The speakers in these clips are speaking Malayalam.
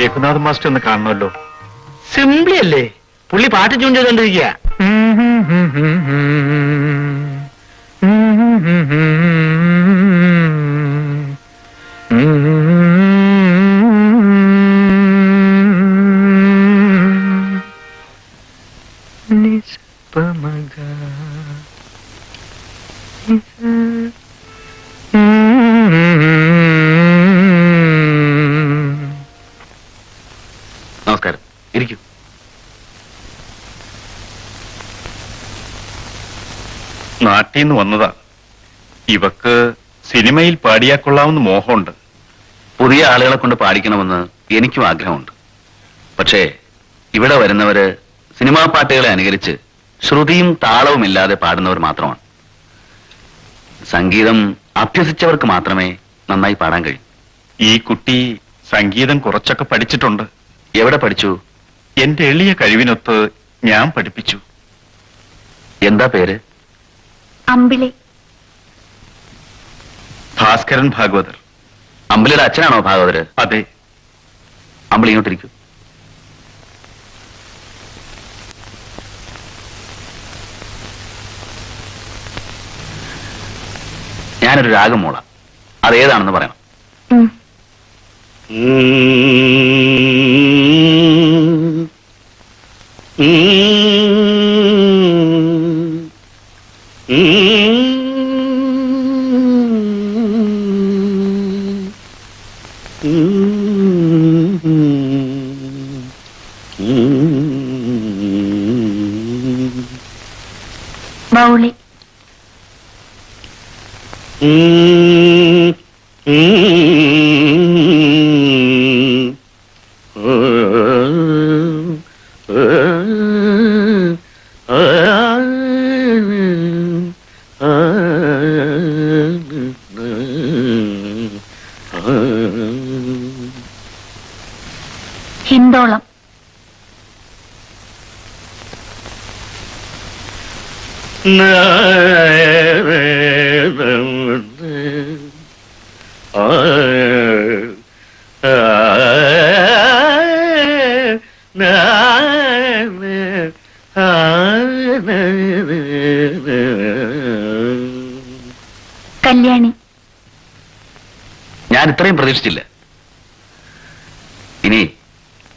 രഘുനാഥ് മാസ്റ്റർ ഒന്ന് കാണണമല്ലോ സിംപ്ലി അല്ലേ പുള്ളി പാട്ട് ട്യൂൺ ചെയ്തോണ്ടിരിക്കുക നമസ്കാരം നാട്ടിൽ നിന്ന് വന്നതാ. ഇവക്ക് സിനിമയിൽ പാടിയാ കൊള്ളാവുന്ന മോഹമുണ്ട്. പുതിയ ആളുകളെ കൊണ്ട് പാടിക്കണമെന്ന് എനിക്കും ആഗ്രഹമുണ്ട്. പക്ഷേ ഇവിടെ വരുന്നവര് സിനിമാ പാട്ടുകളെ അനുകരിച്ച് ശ്രുതിയും താളവും ഇല്ലാതെ പാടുന്നവർ മാത്രമാണ്. സംഗീതം അഭ്യസിച്ചവർക്ക് മാത്രമേ നന്നായി പാടാൻ കഴിയൂ. ഈ കുട്ടി സംഗീതം കുറച്ചൊക്കെ പഠിച്ചിട്ടുണ്ട്. എവിടെ പഠിച്ചു? എന്റെ എളിയ കഴിവിനൊത്ത് ഞാൻ പഠിപ്പിച്ചു. എന്താ പേര്? അമ്പിളി. ഭാസ്കരൻ ഭാഗവതർ. അമ്പിളിയുടെ അച്ഛനാണോ ഭാഗവതര്? അതെ. അമ്പിളി ഇങ്ങോട്ടിരിക്കൂ ഞാനൊരു രാഗം മൂള അതേതാണെന്ന് പറയണം. ഉം. Mm. കല്യാണി. ഞാൻ ഇത്രയും പ്രതീക്ഷിച്ചില്ല. ഇനി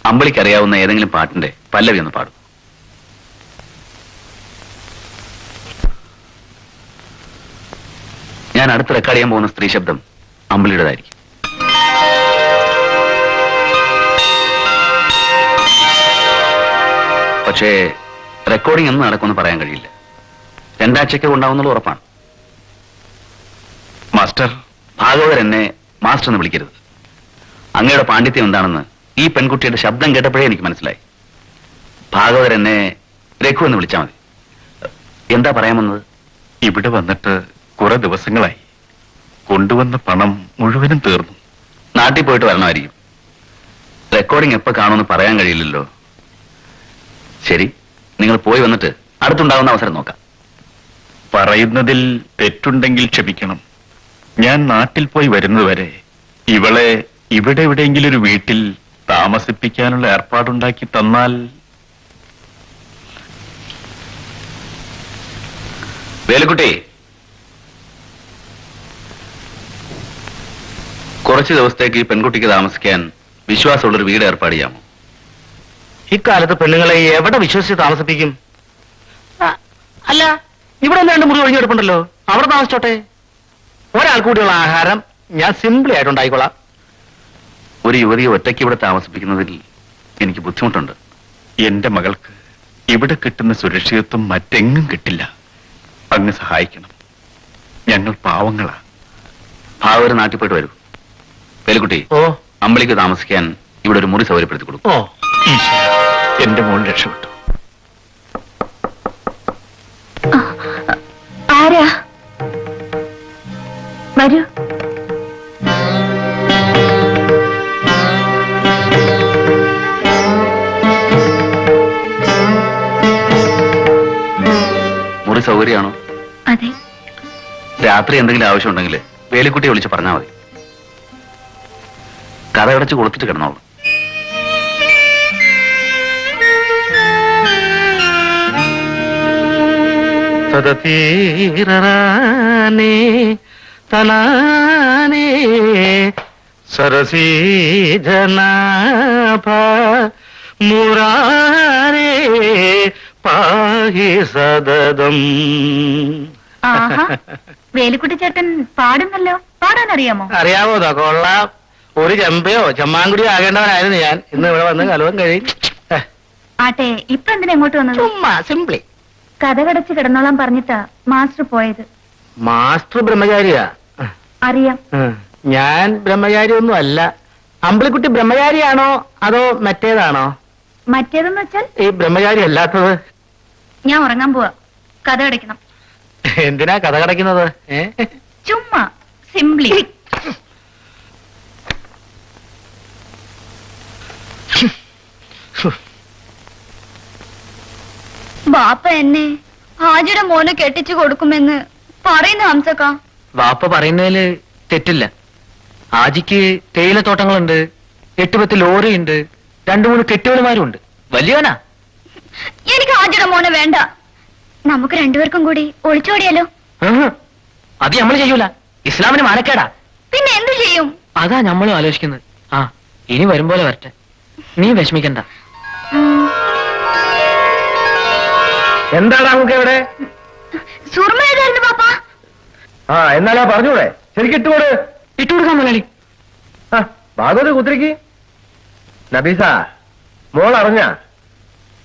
അമ്പളിക്ക് അറിയാവുന്ന ഏതെങ്കിലും പാട്ടിന്റെ പല്ലവി ഒന്ന് പാടും. ഞാൻ അടുത്ത് റെക്കോർഡ് ചെയ്യാൻ പോകുന്ന സ്ത്രീ ശബ്ദം അമ്പളിയുടേതായിരിക്കും. പക്ഷേ റെക്കോർഡിംഗ് എന്ന് നടക്കുമെന്ന് പറയാൻ കഴിയില്ല. രണ്ടാഴ്ചയ്ക്ക് ഉണ്ടാവുന്നുള്ള ഉറപ്പാണ്. മാസ്റ്റർ ഭാഗവതർ എന്നെ മാസ്റ്റർ എന്ന് വിളിക്കരുത്. അങ്ങയുടെ പാണ്ഡിത്യം എന്താണെന്ന് ഈ പെൺകുട്ടിയുടെ ശബ്ദം കേട്ടപ്പോഴേ എനിക്ക് മനസ്സിലായി. ഭാഗവതർ എന്നെ രഘു എന്ന് വിളിച്ചാൽ മതി. എന്താ പറയാമെന്നത്? ഇവിടെ വന്നിട്ട് കുറെ ദിവസങ്ങളായി. കൊണ്ടുവന്ന പണം മുഴുവനും തീർന്നു. നാട്ടിൽ പോയിട്ട് വരണമായിരിക്കും. റെക്കോർഡിംഗ് എപ്പോൾ കാണുമെന്ന് പറയാൻ കഴിയില്ലല്ലോ. ശരി നിങ്ങൾ പോയി വന്നിട്ട് അടുത്തുണ്ടാവുന്ന അവസരം നോക്കാം. പറയുന്നതിൽ തെറ്റുണ്ടെങ്കിൽ ക്ഷമിക്കണം. ഞാൻ നാട്ടിൽ പോയി വരുന്നതുവരെ ഇവളെ ഇവിടെ എവിടെയെങ്കിലും ഒരു വീട്ടിൽ താമസിപ്പിക്കാനുള്ള ഏർപ്പാടുണ്ടാക്കി തന്നാൽ വേലുക്കുട്ടി. കുറച്ച് ദിവസത്തേക്ക് ഈ പെൺകുട്ടിക്ക് താമസിക്കാൻ വിശ്വാസമുള്ളൊരു വീട് ഏർപ്പാട് ചെയ്യാമോ? ഇക്കാലത്ത് പെണ്ണുങ്ങളെ എവിടെ വിശ്വസിച്ച് താമസിപ്പിക്കും? അല്ല ഇവിടെ ഒന്ന് രണ്ട് മുറി ഒഴിഞ്ഞെടുപ്പുണ്ടല്ലോ. അവിടെ താമസിച്ചോട്ടെ ഒരാൾ കൂടിയുള്ള ആഹാരം ഞാൻ സിമ്പിൾ ആയിട്ട് ഒരു യുവതിയെ ഒറ്റയ്ക്ക് ഇവിടെ താമസിപ്പിക്കുന്നതിൽ എനിക്ക് ബുദ്ധിമുട്ടുണ്ട്. എന്റെ മകൾക്ക് ഇവിടെ കിട്ടുന്ന സുരക്ഷിതത്വം മറ്റെങ്ങും കിട്ടില്ല. അങ്ങ് സഹായിക്കണം. ഞങ്ങൾ പാവങ്ങളാ. ഭാവര് നാട്ടിൽ പോയിട്ട് വരൂ. പേലിക്കുട്ടി ഓ. അമ്പളിക്ക് താമസിക്കാൻ ഇവിടെ ഒരു മുറി സൗകര്യപ്പെടുത്തി കൊടുക്കും. ഓ. എന്റെ മോൾ രക്ഷപ്പെട്ടു. വരൂ. മുറി സൗകര്യമാണോ? അതെ. രാത്രി എന്തെങ്കിലും ആവശ്യമുണ്ടെങ്കിൽ വേലിക്കുട്ടിയെ വിളിച്ച് പറഞ്ഞാൽ മതി. കഥകടച്ച് കൊടുത്തിട്ട് കിടന്നോളൂ. സദതീരേ തനാനേ സരസീജനാഭ മുരാരേ പാഹി സദതം വേലിക്കുട്ടി ചേട്ടൻ പാടുന്നല്ലോ? പാടാൻ അറിയാമോ അറിയാമോ കൊള്ള. ഒരു ചെമ്പയോ ചെമ്മാങ്കുടിയോ ആകേണ്ടവനായിരുന്നു ഞാൻ. ഇന്ന് ഇവിടെ വന്ന് കലവും കഴിയും ആട്ടെ ഇപ്പൊ എന്തിനാ എങ്ങോട്ട് വന്നത്? ചുമ്മാ സിംപ്ലി. കഥ കടച്ച് കിടന്നോളാൻ പറഞ്ഞിട്ടാ മാസ്റ്റർ പോയത്. മാസ്റ്റർ ബ്രഹ്മചാരിയാ? അറിയാം. ഞാൻ ബ്രഹ്മചാരി ഒന്നും അല്ല അമ്പിളിക്കുട്ടി ബ്രഹ്മചാരിയാണോ അതോ മറ്റേതാണോ? മറ്റേതെന്ന് വെച്ചാൽ? ഈ ബ്രഹ്മചാരി അല്ലാത്തത്? ഞാൻ ഉറങ്ങാൻ പോവാ. കഥ അടയ്ക്കണം എന്തിനാ കഥ കടക്കുന്നത് ചുമ്മാ സിംപ്ലി. ബാപ്പ എന്നെ ഹാജിയുടെ മോനെ കെട്ടിച്ചു കൊടുക്കുമെന്ന് പറയുന്ന ഹംസക്ക വാപ്പ പറയുന്നതിൽ തെറ്റില്ല. ആജിക്ക് തേയിലത്തോട്ടങ്ങളുണ്ട് എട്ട് പത്ത് ലോറിയുണ്ട് രണ്ടു മൂന്ന് കെട്ടുകളുമാരും ഉണ്ട് വലിയവനാ എനിക്ക് ആദ്യം മോനെ വേണ്ട. നമുക്ക് രണ്ടുപേർക്കും കൂടി ഒളിച്ചോടിയാലോ. അത് നമ്മൾ ചെയ്യൂല. ഇസ്ലാമിന് മാനക്കേടാ. പിന്നെ എന്തു ചെയ്യും? അതാ നമ്മളും ആലോചിക്കുന്നത്. ആ ഇനി വരും പോലെ വരട്ടെ. നീ വിഷമിക്കണ്ട. എന്താടാ നമുക്ക് ഇവിടെ? സുർമ ഏതായിരുന്നു പാപ്പ? ആ എന്നാലാ പറഞ്ഞൂടെ? ശരിക്കും ഇട്ടുകൊട്. ഇട്ടുകൊടുക്കാൻ മുതലാളി. ആ ഭാഗവത് കുത്തിരിക്ക്. നബീസ മോൾ അറിഞ്ഞ?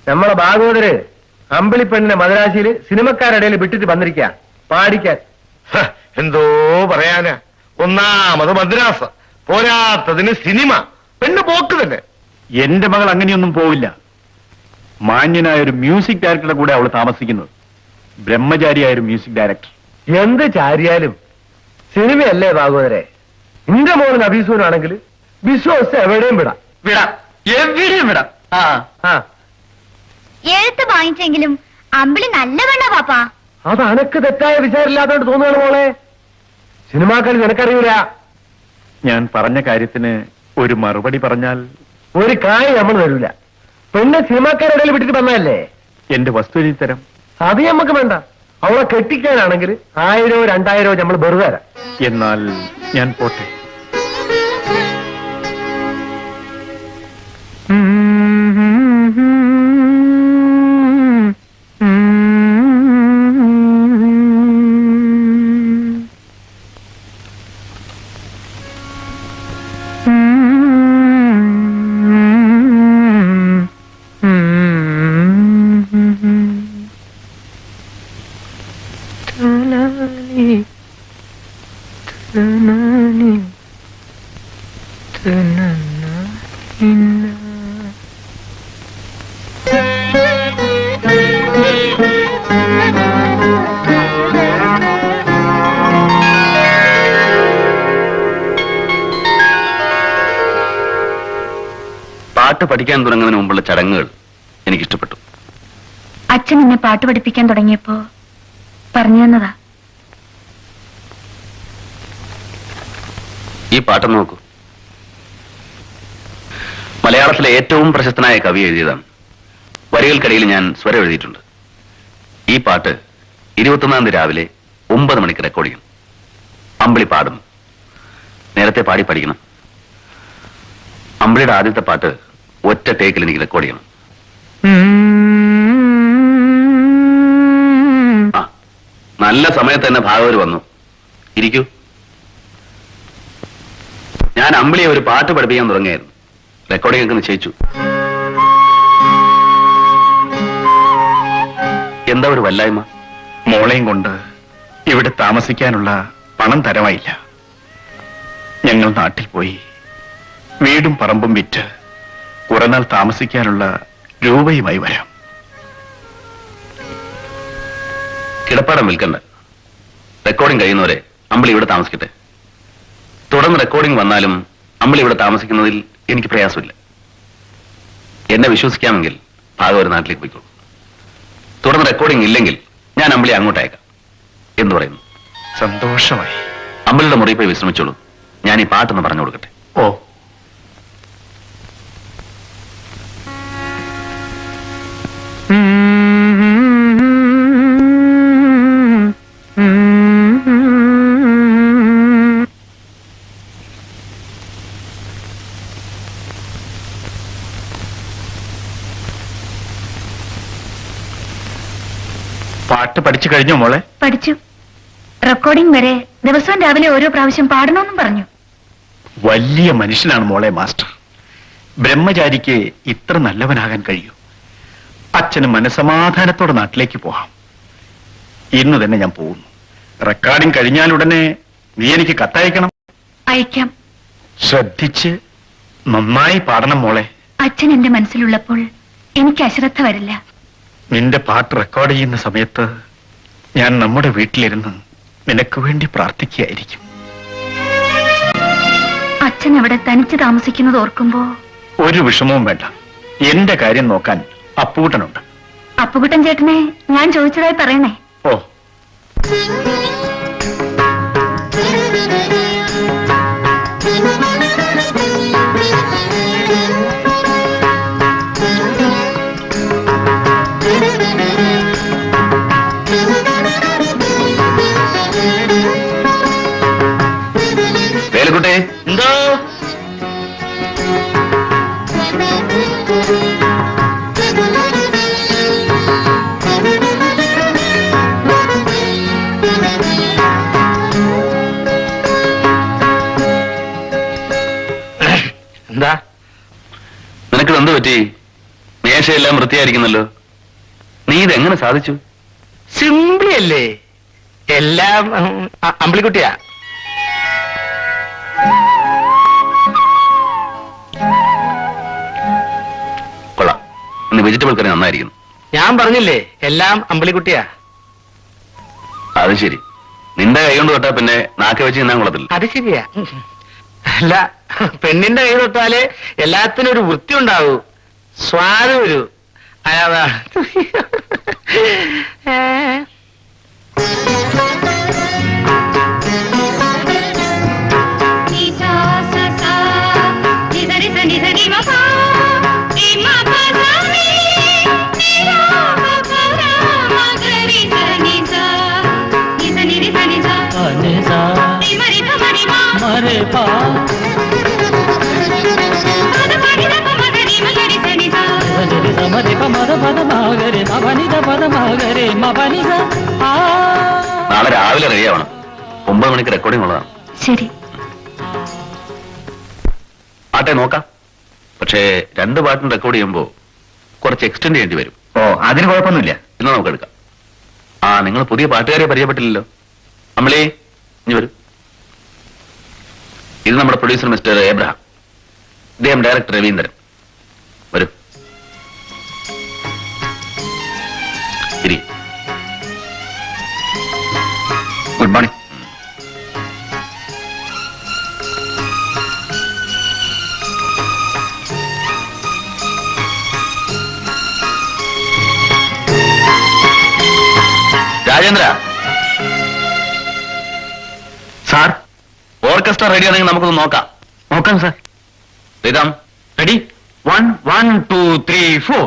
നമ്മളെ ഭാഗവതര് അമ്പിളിപ്പെണ്ണിനെ മദരാശിയിൽ സിനിമക്കാരുടെ വിട്ടിട്ട് വന്നിരിക്ക. പാടിക്കാൻ. ഹ, എന്തോ പറയാനാ? ഒന്നാമത് മദ്രാസ് പോരാത്തതിന് സിനിമ. പെണ്ണ് പോക്ക് തന്നെ. എന്റെ മകൾ അങ്ങനെയൊന്നും പോവില്ല. മാന്യനായ ഒരു മ്യൂസിക് ഡയറക്ടറുടെ കൂടെ അവൾ താമസിക്കുന്നത്. ബ്രഹ്മചാരിയായ ഒരു മ്യൂസിക് ഡയറക്ടർ. എന്ത് ചാരിയാലും സിനിമയല്ലേ ഭാഗവതരെ? നിന്റെ മോൻ അഭിസൂനാണെങ്കിൽ ബിശ്വാസ് എവിടെയും വിടാം. വിടാം. എവിടെയും വിടാം. ആ. ആ. എഴുത്ത് വാങ്ങിച്ചെങ്കിലും അമ്പിളി നല്ല വേണ്ട പാപ്പ. അത് അനക്ക് തെറ്റായ വിചാരമില്ലാത്തോണ്ട് തോന്നുകയാണ് മോളെ. സിനിമാക്കളി നിനക്കറിയൂല. ഞാൻ പറഞ്ഞ കാര്യത്തിന് ഒരു മറുപടി പറഞ്ഞാൽ ഒരു കാര്യം നമ്മൾ തരൂല. പെണ്ണ് സിനിമാക്കാരുടെ ഇടയിൽ വിട്ടിട്ട് വന്നതല്ലേ? എന്റെ വസ്തുവിനി തരം. അത് നമുക്ക് വേണ്ട. അവളെ കെട്ടിക്കാനാണെങ്കിൽ ആയിരോ രണ്ടായിരോ നമ്മൾ വെറുതെ എന്നാൽ ഞാൻ പോട്ടെ. പാട്ട് പഠിക്കാൻ തുടങ്ങുന്നതിന് മുമ്പുള്ള ചടങ്ങുകൾ എനിക്കിഷ്ടപ്പെട്ടു. അച്ഛൻ എന്നെ പാട്ട് പഠിപ്പിക്കാൻ തുടങ്ങിയപ്പോ പറഞ്ഞു തന്നതാ. ഈ പാട്ട് നോക്കൂ. മലയാളത്തിലെ ഏറ്റവും പ്രശസ്തനായ കവി എഴുതിയതാണ്. വരികൾക്കിടയിൽ ഞാൻ സ്വരം എഴുതിയിട്ടുണ്ട്. ഈ പാട്ട് ഇരുപത്തൊന്നാം തീയതി രാവിലെ ഒമ്പത് മണിക്ക് റെക്കോർഡ് ചെയ്യും. അമ്പിളി പാടും നേരത്തെ പാടി പഠിക്കണം. അമ്പിളിയുടെ ആദ്യത്തെ പാട്ട് ഒറ്റ ടേക്കിൽ എനിക്ക് റെക്കോർഡ് ചെയ്യണം. നല്ല സമയത്ത് തന്നെ ഭാഗവർ വന്നു. ഇരിക്കൂ. ഞാൻ അമ്പിളിയെ ഒരു പാട്ട് പഠിപ്പിക്കാൻ തുടങ്ങിയായിരുന്നു. റെക്കോർഡിംഗ് ഒക്കെ നിശ്ചയിച്ചു എന്താ ഒരു വല്ലായ്മ? മോളെയും കൊണ്ട് ഇവിടെ താമസിക്കാനുള്ള പണം തരമായില്ല. ഞങ്ങൾ നാട്ടിൽ പോയി വീടും പറമ്പും വിറ്റ് കുറെ നാൾ താമസിക്കാനുള്ള രൂപയുമായി വരാം. കിടപ്പാടം വിൽക്കണ്ട. റെക്കോർഡിംഗ് കഴിയുന്നവരെ അമ്പിളി ഇവിടെ താമസിക്കട്ടെ. തുടർന്ന് റെക്കോർഡിംഗ് വന്നാലും നമ്മൾ ഇവിടെ താമസിക്കുന്നതിൽ എനിക്ക് പ്രയാസമില്ല. എന്നെ വിശ്വസിക്കാമെങ്കിൽ ഭാഗവര് നാട്ടിലേക്ക് പോയിക്കോളൂ. തുടർന്ന് റെക്കോർഡിംഗ് ഇല്ലെങ്കിൽ ഞാൻ അമ്പിളി അങ്ങോട്ട് അയക്കാം എന്ന് പറയുന്നു. സന്തോഷമായി. അമ്പിളിയുടെ മുറിയിൽ പോയി വിശ്രമിച്ചോളൂ. ഞാൻ ഈ പാട്ടൊന്ന് പറഞ്ഞു കൊടുക്കട്ടെ. ഓ. പാട്ട് പഠിച്ചു കഴിഞ്ഞോ മോളെ? പഠിച്ചു. റെക്കോർഡിംഗ് വരെ ദിവസവും രാവിലെ ഓരോ പ്രാവശ്യം പാടണമെന്നും പറഞ്ഞു. വലിയ മനുഷ്യനാണ് മോളെ മാസ്റ്റർ. ബ്രഹ്മചാരിക്ക് ഇത്ര നല്ലവനാകാൻ കഴിയൂ. അച്ഛന് മനസമാധാനത്തോടെ നാട്ടിലേക്ക് പോകാം. ഇന്ന് തന്നെ ഞാൻ പോകുന്നു. റെക്കോർഡിംഗ് കഴിഞ്ഞാലുടനെ നീ എനിക്ക് കത്തയക്കണം. അയക്കാം. ശ്രദ്ധിച്ച് നന്നായി പാടണം മോളെ. അച്ഛൻ എന്റെ മനസ്സിലുള്ളപ്പോൾ എനിക്ക് അശ്രദ്ധ വരില്ല. നിന്റെ പാട്ട് റെക്കോർഡ് ചെയ്യുന്ന സമയത്ത് ഞാൻ നമ്മുടെ വീട്ടിലിരുന്ന് നിനക്ക് വേണ്ടി പ്രാർത്ഥിക്കുകയായിരിക്കും. അച്ഛൻ അവിടെ തനിച്ച് താമസിക്കുന്നത് ഓർക്കുമ്പോ ഒരു വിഷമവും വേണ്ട. എന്റെ കാര്യം നോക്കാൻ അപ്പൂട്ടനുണ്ട് അപ്പുകുട്ടൻ ചേട്ടനെ ഞാൻ ചോദിച്ചതായി പറയണേ. ഓ. പറ്റി മേശയെല്ലാം വൃത്തിയായിരിക്കുന്നല്ലോ. നീ ഇതെങ്ങനെ സാധിച്ചു? സിംപ്ലി അല്ലേ? എല്ലാം അമ്പിളിക്കുട്ടിയാ. കൊള്ളാം. ഇന്ന് വെജിറ്റബിൾ കറി നന്നായിരിക്കുന്നു. ഞാൻ പറഞ്ഞില്ലേ എല്ലാം അമ്പിളിക്കുട്ടിയാ. അത് ശരി. നിന്റെ കൈ കൊണ്ട് തൊട്ടാ പിന്നെ നാക്ക് വെച്ച് തിന്നാൻ കൊള്ളത്തില്ല. അത് ശരിയാ. അല്ല പെണ്ണിന്റെ കൈ തൊട്ടാലേ എല്ലാത്തിനും ഒരു വൃത്തി ഉണ്ടാവൂ. സ്വാദ് വരൂ അയാളാ നാളെ രാവിലെ റെഡി ആവണം. ഒമ്പത് മണിക്ക് റെക്കോർഡിംഗ് ഉള്ളതാണ്. ശരി. ആട്ടെ നോക്കാം. പക്ഷേ രണ്ട് പാട്ടും റെക്കോർഡ് ചെയ്യുമ്പോ കുറച്ച് എക്സ്റ്റെൻഡ് ചെയ്യേണ്ടി വരും. ഓ അതിന് കുഴപ്പമൊന്നുമില്ല. ഇന്ന് നമുക്ക് എടുക്കാം. ആ നിങ്ങൾ പുതിയ പാട്ടുകാരെ പരിചയപ്പെട്ടില്ലല്ലോ. നമ്മളെ ഇനി വരും. ഇത് നമ്മുടെ പ്രൊഡ്യൂസർ മിസ്റ്റർ എബ്രഹാം ഇദ്ദേഹം ഡയറക്ടർ രവീന്ദ്രൻ. വരൂ. Good morning. Rajendra. Sir orchestra ready ആണെങ്കിൽ നമുക്കൊന്ന് നോക്കാം. നോക്കാം sir ഇതാം. Ready one one two three four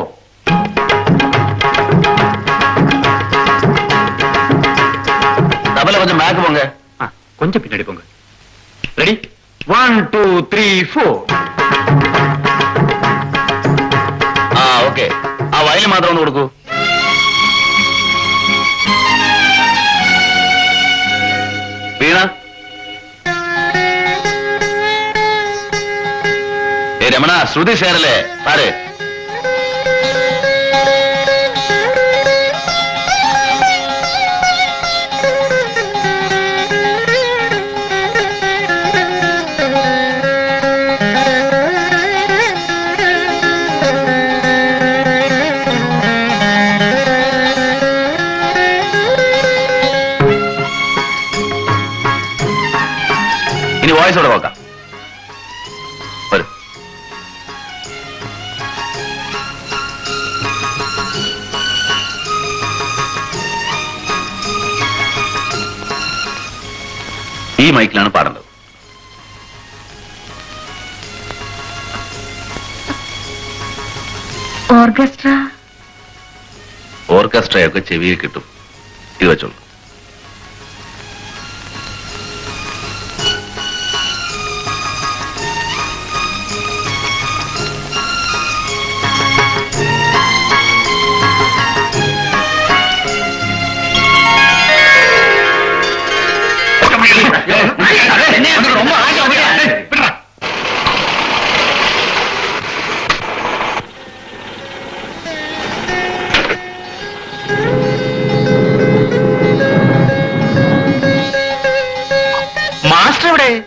கொஞ்சம் மேக்கு போங்க. கொஞ்சம் பின்னாடி போங்க. Ready one two three four okay ఆ వైన్ మాత్రం కొడుకు వీణా ఏ రమణ శృతి సేరలే సారే സാരേ നോക്കാം. വരൂ. ഈ മൈക്കിലാണ് പാടേണ്ടത്. ഓർക്കസ്ട്ര. ഓർക്കസ്ട്രയൊക്കെ ചെവിയിൽ കിട്ടും. ഇത് വെച്ചോളൂ.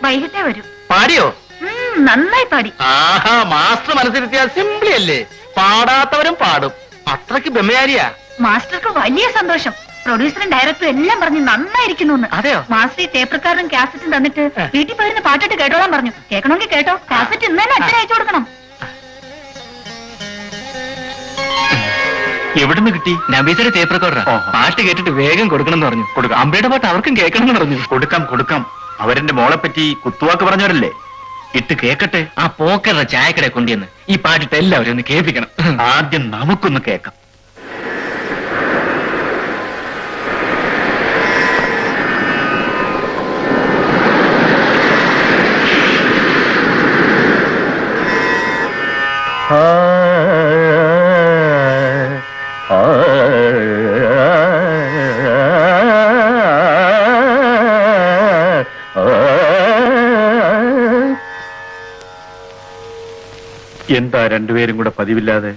വൈകിട്ടേ വരും. പാടിയോ? ഉം, നന്നായി പാടി. ആഹാ മാസ്റ്റർ മനസ്സിലെത്തിയ സിംപ്ലി അല്ലേ? പാടാത്തവരും പാടും. അത്രയ്ക്ക് ബ്രഹ്മചാരിയാ? മാസ്റ്റർക്ക് വലിയ സന്തോഷം. പ്രൊഡ്യൂസറും ഡയറക്ടറും എല്ലാം പറഞ്ഞു നന്നായിരിക്കുന്നു അതെയോ? മാസ്റ്റർ ഈ റെക്കോർഡും കാസറ്റും തന്നിട്ട് ഏ. വീട്ടിൽ പോയിരുന്ന പാട്ടിട്ട് കേട്ടോളാൻ പറഞ്ഞു. കേൾക്കണമെങ്കിൽ കേട്ടോ. കാസറ്റ് ഇന്ന് തന്നെ അച്ഛൻ അയച്ചു കൊടുക്കണം. എവിടുന്ന് കിട്ടി? നബീസയുടെ റെക്കോർഡറാ പാട്ട് കേട്ടിട്ട് വേഗം കൊടുക്കണം എന്ന് പറഞ്ഞു. കൊടുക്കാം. അമ്പയുടെ പാട്ട് അവർക്കും കേൾക്കണം എന്ന് പറഞ്ഞു. കൊടുക്കാം കൊടുക്കാം. അവരെന്റെ മോളെ പറ്റി കുത്തുവാക്ക് പറഞ്ഞവരല്ലേ? ഇട്ട് കേക്കട്ടെ. ആ പോക്കറുടെ ചായക്കട കൊണ്ടുവന്ന് ഈ പാട്ടിട്ട് എല്ലാവരും ഒന്ന് കേൾപ്പിക്കണം. ആദ്യം നമുക്കൊന്ന് കേക്കാം എന്താ രണ്ടുപേരും കൂടെ പതിവില്ലാതെ.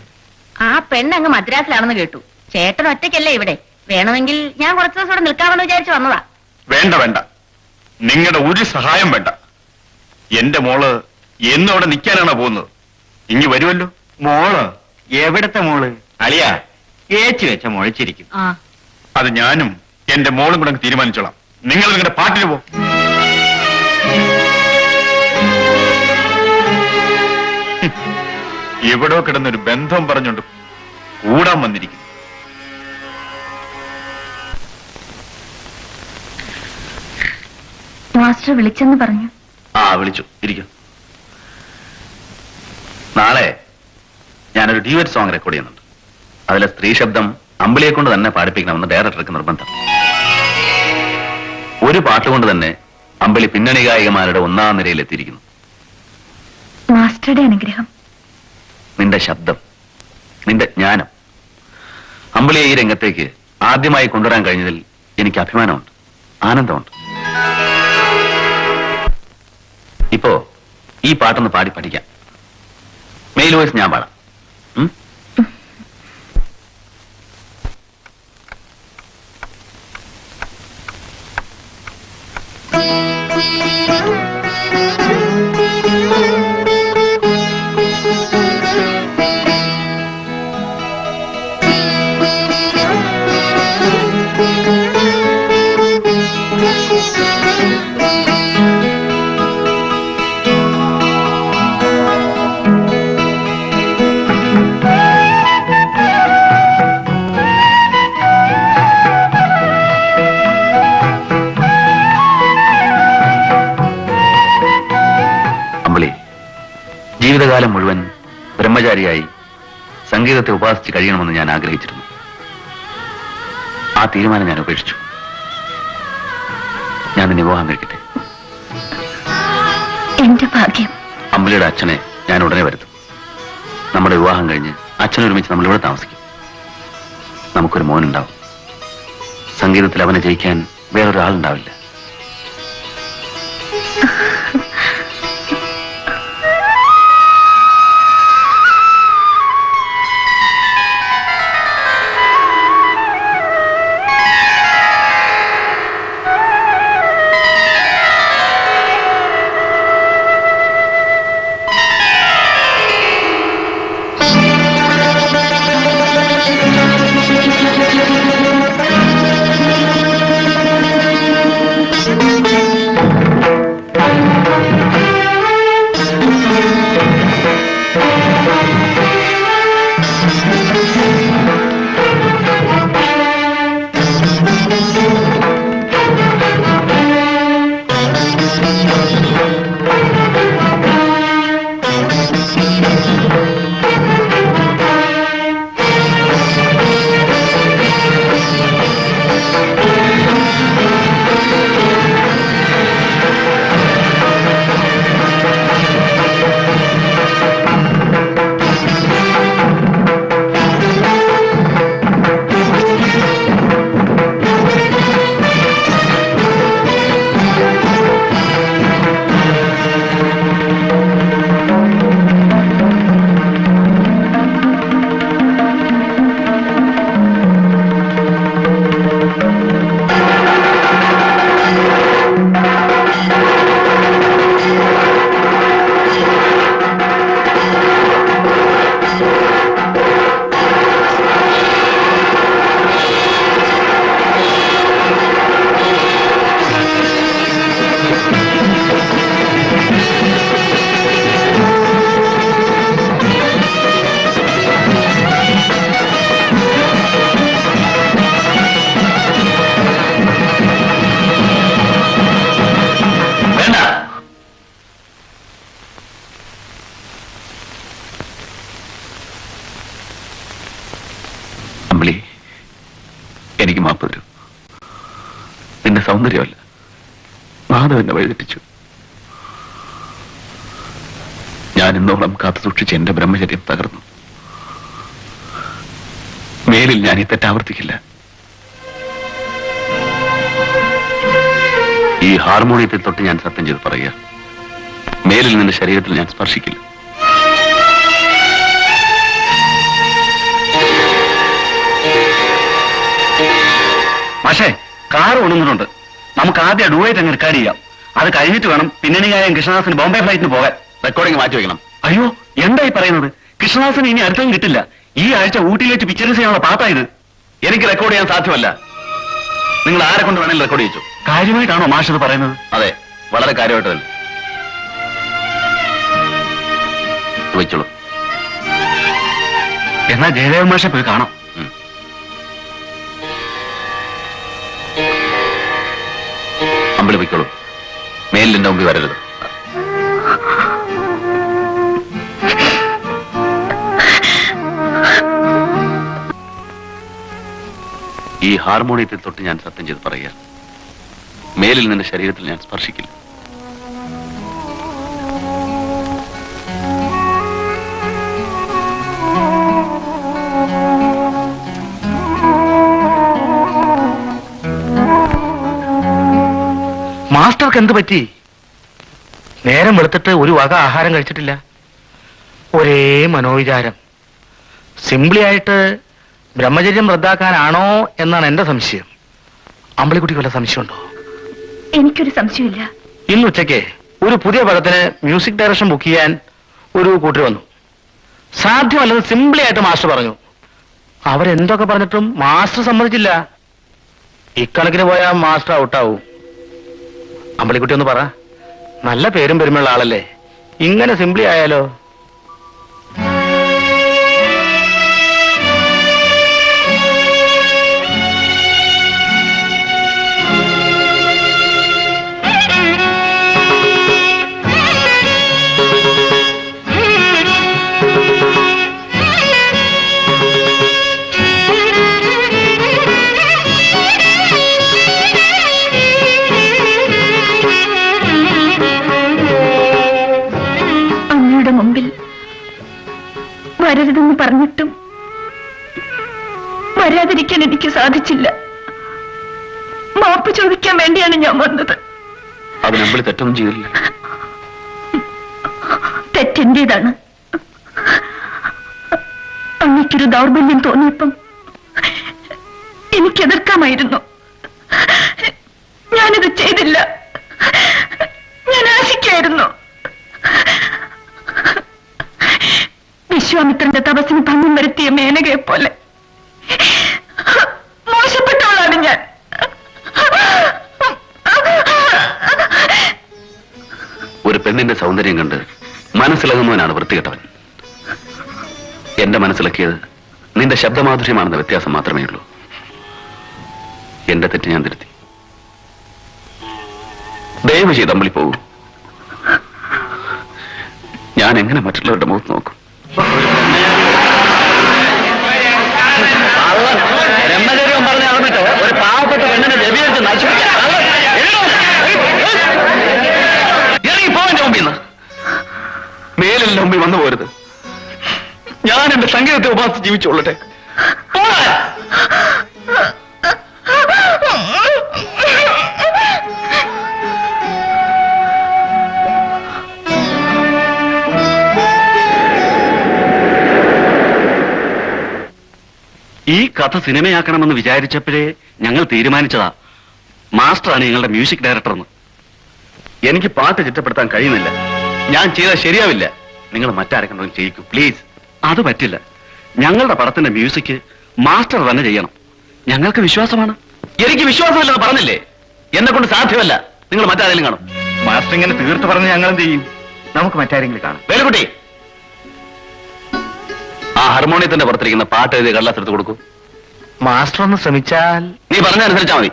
ആ പെണ്ണങ്ങ് മദ്രാസിലാണെന്ന് കേട്ടു. ചേട്ടൻ ഒറ്റയ്ക്കല്ലേ ഇവിടെ. വേണമെങ്കിൽ ഞാൻ കുറച്ചു ദിവസം ഇവിടെ നിൽക്കാമെന്ന് വിചാരിച്ചു വന്നതാ. വേണ്ട വേണ്ട. നിങ്ങളുടെ ഒരു സഹായം വേണ്ട. എന്റെ മോൾ എന്നും അവിടെ നിൽക്കാനാണോ പോകുന്നത്? ഇനി വരുമല്ലോ. മോൾ? എവിടത്തെ മോൾ? അളിയ ഏച്ചു വെച്ച മുഴച്ചിരിക്കും ആ. അത് ഞാനും എന്റെ മോളും കൂടെ അങ്ങ് തീരുമാനിച്ചോളാം. നിങ്ങൾ നിങ്ങളുടെ പാട്ടിന് പോ. എവിടോ കിടന്നൊരു ബന്ധം പറഞ്ഞുകൊണ്ട് കൂടാൻ വന്നിരിക്കുന്നു. മാസ്റ്റർ വിളിച്ചെന്ന് പറഞ്ഞു. ആ വിളിച്ചു. ഇരിക്കും. നാളെ ഞാനൊരു ഡ്യൂറ്റ് സോങ് റെക്കോർഡ് ചെയ്യുന്നുണ്ട്. അതിലെ സ്ത്രീ ശബ്ദം അമ്പിളിയെ കൊണ്ട് തന്നെ പാടിപ്പിക്കണമെന്ന് ഡയറക്ടർക്ക് നിർബന്ധം. ഒരു പാട്ട് കൊണ്ട് തന്നെ അമ്പിളി പിന്നണി ഗായികമാരുടെ ഒന്നാം നിരയിൽ എത്തിയിരിക്കുന്നു മാസ്റ്ററുടെ അനുഗ്രഹം. നിന്റെ ശബ്ദം നിന്റെ ജ്ഞാനം. അമ്പിളിയെ ഈ രംഗത്തേക്ക് ആദ്യമായി കൊണ്ടുവരാൻ കഴിഞ്ഞതിൽ എനിക്ക് അഭിമാനമുണ്ട് ആനന്ദമുണ്ട്. ഇപ്പോ ഈ പാട്ടൊന്ന് പാടി പഠിക്കാം. മെയിൽ വോയിസ് ഞാൻ പാടാം. Thank അമ്പിളി ബ്രഹ്മചാരിയായി സംഗീതത്തെ ഉപാസിച്ച് കഴിയണമെന്ന് ഞാൻ ആഗ്രഹിച്ചിരുന്നു. ആ തീരുമാനം ഞാൻ ഉപേക്ഷിച്ചു. ഞാൻ നിന്നെ വിവാഹം കഴിക്കട്ടെ. എന്റെ ഭാഗ്യം. അമ്പലയുടെ അച്ഛനെ ഞാൻ ഉടനെ വരുത്തും. നമ്മുടെ വിവാഹം കഴിഞ്ഞ് അച്ഛനൊരുമിച്ച് നമ്മൾ ഇവിടെ താമസിക്കും. നമുക്കൊരു മോനുണ്ടാവും. സംഗീതത്തിൽ അവനെ ജയിക്കാൻ വേറൊരാളുണ്ടാവില്ല. എന്നെ വഴിതെറ്റിച്ചു. ഞാൻ ഇന്നോളം കാത്തു സൂക്ഷിച്ച എന്റെ ബ്രഹ്മചര്യം തകർന്നു. മേലിൽ ഞാൻ ഈ തെറ്റാവർത്തിക്കില്ല ഈ ഹാർമോണിയത്തിൽ തൊട്ട് ഞാൻ സത്യം ചെയ്ത് പറയുക. മേലിൽ നിന്റെ ശരീരത്തിൽ ഞാൻ സ്പർശിക്കില്ല. പക്ഷേ കാർ ഉണങ്ങുന്നുണ്ട് നമുക്ക് ആദ്യം ഡുവേറ്റ് അങ്ങ് റെക്കാർഡ് ചെയ്യാം. അത് കഴിഞ്ഞിട്ട് വേണം പിന്നെ ഗായകൻ കൃഷ്ണദാസിന് ബോംബെ ഫ്ലൈറ്റിന് പോകാൻ. റെക്കോർഡിംഗ് മാറ്റി വെക്കണം. അയ്യോ എന്തായി പറയുന്നത്? കൃഷ്ണദാസിന് ഇനി അടുത്തും കിട്ടില്ല. ഈ ആഴ്ച ഊട്ടിയിലേക്ക് പിക്ചർ ചെയ്യാനുള്ള പാട്ടായത് എനിക്ക് റെക്കോർഡ് ചെയ്യാൻ സാധ്യമല്ല. നിങ്ങൾ ആരെ കൊണ്ട് വേണമെങ്കിലും റെക്കോർഡ് ചെയ്യിച്ചു. കാര്യമായിട്ടാണോ മാഷത് പറയുന്നത്? അതെ വളരെ കാര്യമായിട്ട് തന്നെ. വെച്ചോളൂ. എന്നാ ജയദേവ മാഷെ പോയി കാണാം. അമ്പിളി വെക്കോളൂ മേലിന്റെ മുമ്പിൽ വരരുത്. ഈ ഹാർമോണിയത്തിൽ തൊട്ട് ഞാൻ സത്യം ചെയ്ത് പറയുക മേലിൽ നിന്റെ ശരീരത്തിൽ ഞാൻ സ്പർശിക്കില്ല. മാസ്റ്റർക്ക് എന്ത് പറ്റി? നേരം വെളുത്തിട്ട് ഒരു വക ആഹാരം കഴിച്ചിട്ടില്ല. ഒരേ മനോവിചാരം. സിംപ്ലി ആയിട്ട് ബ്രഹ്മചര്യം റദ്ദാക്കാനാണോ എന്നാണ് എന്റെ സംശയം. അമ്പളിക്കുട്ടിക്ക് വല്ല സംശയമുണ്ടോ? എനിക്കൊരു സംശയമില്ല. ഇന്ന് ഉച്ചയ്ക്ക് ഒരു പുതിയ പടത്തിന് മ്യൂസിക് ഡയറക്ഷൻ ബുക്ക് ചെയ്യാൻ ഒരു കൂട്ടർ വന്നു. സാധ്യമല്ലെന്ന് സിംപ്ലി ആയിട്ട് മാസ്റ്റർ പറഞ്ഞു. അവരെന്തൊക്കെ പറഞ്ഞിട്ടും മാസ്റ്റർ സമ്മതിച്ചില്ല. ഇക്കണക്കിന് പോയാൽ മാസ്റ്റർ ഔട്ടാവും. അമ്പളിക്കുട്ടി ഒന്ന് പറ. നല്ല പേരും പെരുമയുള്ള ആളല്ലേ. ഇങ്ങനെ സിംപ്ലി ആയാലോ? പറഞ്ഞിട്ടും വരാതിരിക്കാൻ എനിക്ക് സാധിച്ചില്ല. മാപ്പ് ചോദിക്കാൻ വേണ്ടിയാണ് ഞാൻ വന്നത്. തെറ്റൊന്നും ചെയ്തില്ല. തെറ്റെന്റേതാണ്. അങ്ങയ്ക്കൊരു ദൗർബല്യം തോന്നിയപ്പം എനിക്ക് എതിർക്കാമായിരുന്നു. ഞാനിത് ചെയ്തില്ല. ഞാൻ ആശിക്കായിരുന്നു. വിശ്വാമിത്രന്റെ തപസ്സിന് ഭംഗം വരുത്തിയ മേനകയെ പോലെ. മോശപ്പെട്ടവളാണ് ഞാൻ. ഒരു പെണ്ണിന്റെ സൗന്ദര്യം കണ്ട് മനസ്സിലകുന്നവനാണ് വൃത്തികെട്ടവൻ. എന്റെ മനസ്സിലക്കിയത് നിന്റെ ശബ്ദമാധുര്യമാണെന്ന വ്യത്യാസം മാത്രമേ ഉള്ളൂ. എന്റെ തെറ്റ് ഞാൻ തിരുത്തി. ദയവ് ചെയ്ത് അമ്പളി പോകൂ. ഞാൻ എങ്ങനെ മറ്റുള്ളവരുടെ മുഖത്ത് നോക്കും? ബ്രഹ്മചര്യം പറഞ്ഞ നടന്നിട്ട് ഒരു പാവപ്പെട്ട പെണ്ണിനെ വ്യഭിചരിച്ച് നശിപ്പിക്കാൻ ഇറങ്ങി പോവന്റെ മുമ്പിൽ നിന്ന് മേലിന്റെ മുമ്പിൽ വന്നു പോരുത്. ഞാൻ എന്റെ സംഗീതത്തെ ഉപാസിച്ച് ജീവിച്ചോളട്ടെ ഈ കഥ സിനിമയാക്കണമെന്ന് വിചാരിച്ചപ്പോഴേ ഞങ്ങൾ തീരുമാനിച്ചതാ. മാസ്റ്ററാണ് ഞങ്ങളുടെ മ്യൂസിക് ഡയറക്ടർ എന്ന് എനിക്ക് പാട്ട് ചിട്ടപ്പെടുത്താൻ കഴിയുന്നില്ല. ഞാൻ ചെയ്താൽ ശരിയാവില്ല. നിങ്ങൾ മറ്റാരെങ്കിലും ചെയ്യിക്കൂ പ്ലീസ്. അത് പറ്റില്ല. ഞങ്ങളുടെ പടത്തിന്റെ മ്യൂസിക് മാസ്റ്റർ തന്നെ ചെയ്യണം. ഞങ്ങൾക്ക് വിശ്വാസമാണ്. എനിക്ക് വിശ്വാസമില്ലെന്ന് പറഞ്ഞില്ലേ? എന്നെ കൊണ്ട് സാധ്യമല്ല. നിങ്ങൾ മറ്റാരെങ്കിലും കാണും. മാസ്റ്റർ ഇങ്ങനെ തീർത്ത് പറഞ്ഞ് ഞങ്ങൾ എന്ത് ചെയ്യും? നമുക്ക് മറ്റാരെങ്കിലും കാണാം. വേലുകുട്ടി ആ ഹാർമോണിയത്തിന്റെ പുറത്തിരിക്കുന്ന പാട്ട് എഴുതി കടലാസെടുത്ത് കൊടുക്കൂ. മാസ്റ്റർ ഒന്ന് ശ്രമിച്ചാൽ നീ പറഞ്ഞനുസരിച്ചാ മതി.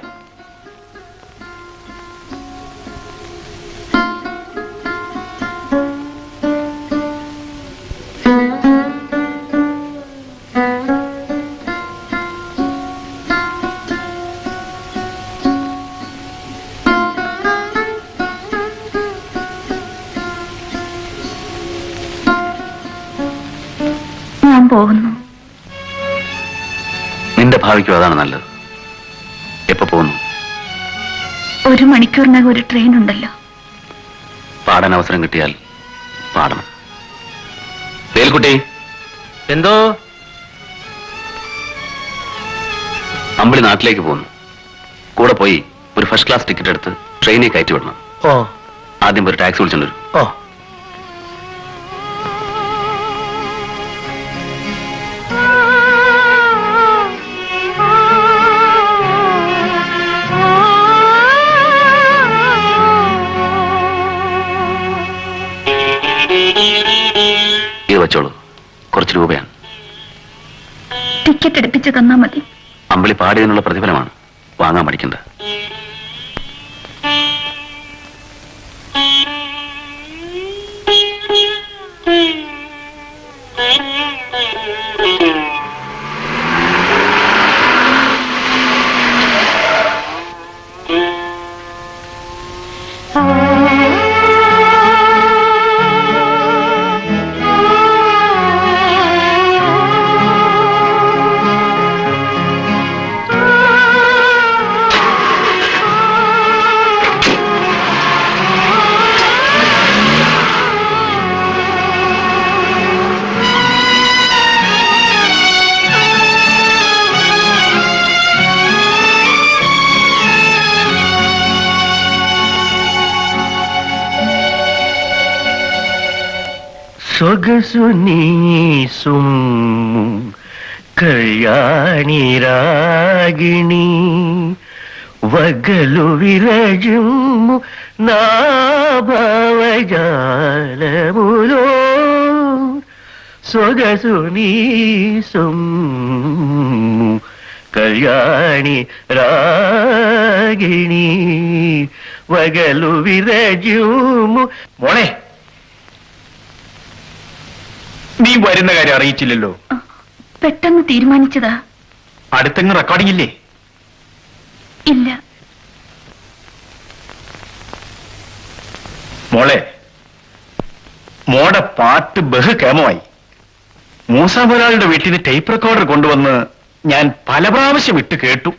ഭാവിക്കും അതാണ് നല്ലത്. എപ്പോ പോകുന്നു? ഒരു മണിക്കൂറിനകം ഒരു ട്രെയിൻ ഉണ്ടല്ലോ. പാടാൻ അവസരം കിട്ടിയാൽ പാടണം. വേൽക്കുട്ടി. എന്തോ? അമ്പിളി നാട്ടിലേക്ക് പോകുന്നു. കൂടെ പോയി ഒരു ഫസ്റ്റ് ക്ലാസ് ടിക്കറ്റ് എടുത്ത് ട്രെയിനിൽ കയറ്റി വിടണം. ഓ. ആദ്യം ഒരു ടാക്സി വിളിച്ചോണ്ട് വരും. ഓ. വെച്ചോളൂ കുറച്ച് രൂപയാണ്. ടിക്കറ്റ് എടുപ്പിച്ച് തന്നാ മതി. അമ്പിളി പാടിയതിനുള്ള പ്രതിഫലമാണ് വാങ്ങാൻ പഠിക്കണ്ട సొగసు నీసుం కళ్యాణి రాగిణి వగలు విరజుము నా భవజాలములో. సొగసు నీసుం కళ్యాణి రాగిణి వగలు విరజుము മോളെ നീ വരുന്ന കാര്യം അറിയിച്ചില്ലല്ലോ. പെട്ടെന്ന് തീരുമാനിച്ചതാ. അടുത്തങ്ങ് റെക്കോർഡിംഗ് ഇല്ലേ. ഇല്ല മോളെ മോടെ പാട്ട് ബഹുകേമമായി മൂസാമൊരാളുടെ വീട്ടിൽ നിന്ന് ടേപ്പ് റെക്കോർഡർ കൊണ്ടുവന്ന് ഞാൻ പല പ്രാവശ്യം ഇട്ട് കേട്ടു.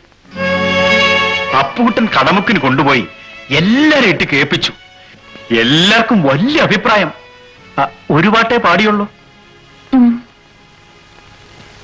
അപ്പുകുട്ടൻ കടമുക്കിന് കൊണ്ടുപോയി എല്ലാരും ഇട്ട് കേൾപ്പിച്ചു. എല്ലാവർക്കും വലിയ അഭിപ്രായം. ഒരു പാട്ടേ പാടിയുള്ളൂ. ഉം.